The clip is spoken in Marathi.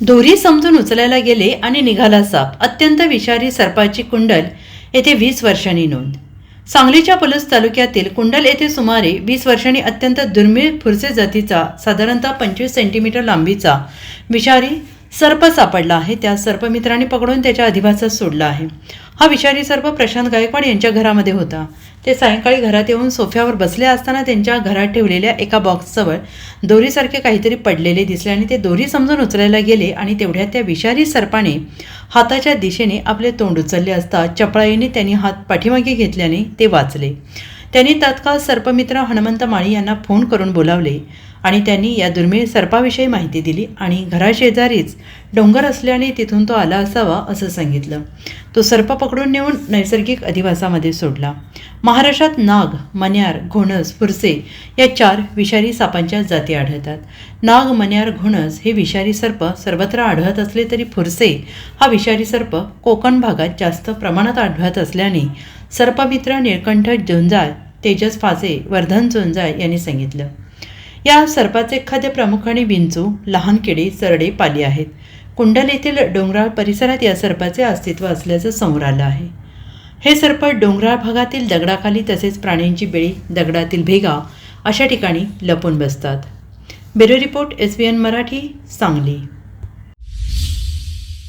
दोरी समजून उचलायला गेले आणि निघाला साप. अत्यंत विषारी सर्पाची कुंडल येथे वीस वर्षांनी नोंद. सांगलीच्या पलूस तालुक्यातील कुंडल येथे सुमारे वीस वर्षांनी अत्यंत दुर्मिळ फुरसे जातीचा साधारणतः पंचवीस सेंटीमीटर लांबीचा विषारी सर्प सापडला आहे. त्या सर्पमित्राने पकडून त्याच्या अधिवासात सोडला आहे. हा विषारी सर्प प्रशांत गायकवाड यांच्या घरामध्ये होता. ते सायंकाळी घरात येऊन सोफ्यावर बसले असताना त्यांच्या घरात ठेवलेल्या एका बॉक्सजवळ दोरीसारखे काहीतरी पडलेले दिसले आणि ते दोरी समजून उचलायला गेले आणि तेवढ्यात त्या विषारी सर्पाने हाताच्या दिशेने आपले तोंड उचलले असता चपळाईने त्यांनी हात पाठीमागे घेतल्याने ते वाचले. त्यांनी तत्काळ सर्पमित्र हनुमंत माळी यांना फोन करून बोलावले. आणि त्यांनी या दुर्मिळ सर्पाविषयी माहिती दिली आणि घराशेजारीच डोंगर असल्याने तिथून तो आला असावा असं सांगितलं. तो सर्प पकडून नेऊन नैसर्गिक अधिवासामध्ये सोडला. महाराष्ट्रात नाग मन्यार घोणस फुरसे या चार विषारी सापांच्या जाती आढळतात. नाग मन्यार घोणस हे विषारी सर्प सर्वत्र आढळत असले तरी फुरसे हा विषारी सर्प कोकण भागात जास्त प्रमाणात आढळत असल्याने सर्पमित्र निळकंठ झुंजाळ तेजस फासे वर्धन झुंजाळ यांनी सांगितलं. या सर्पाचे खाद्य प्रामुख्याने विंचू लहान किडे सरडे पाली आहेत. कुंडल येथील डोंगराळ परिसरात या सर्पाचे अस्तित्व असल्याचं समोर आलं आहे. हे सर्प डोंगराळ भागातील दगडाखाली तसेच प्राण्यांची बेळी दगडातील भेगा अशा ठिकाणी लपून बसतात. Bureau report S B N Marathi Sangli.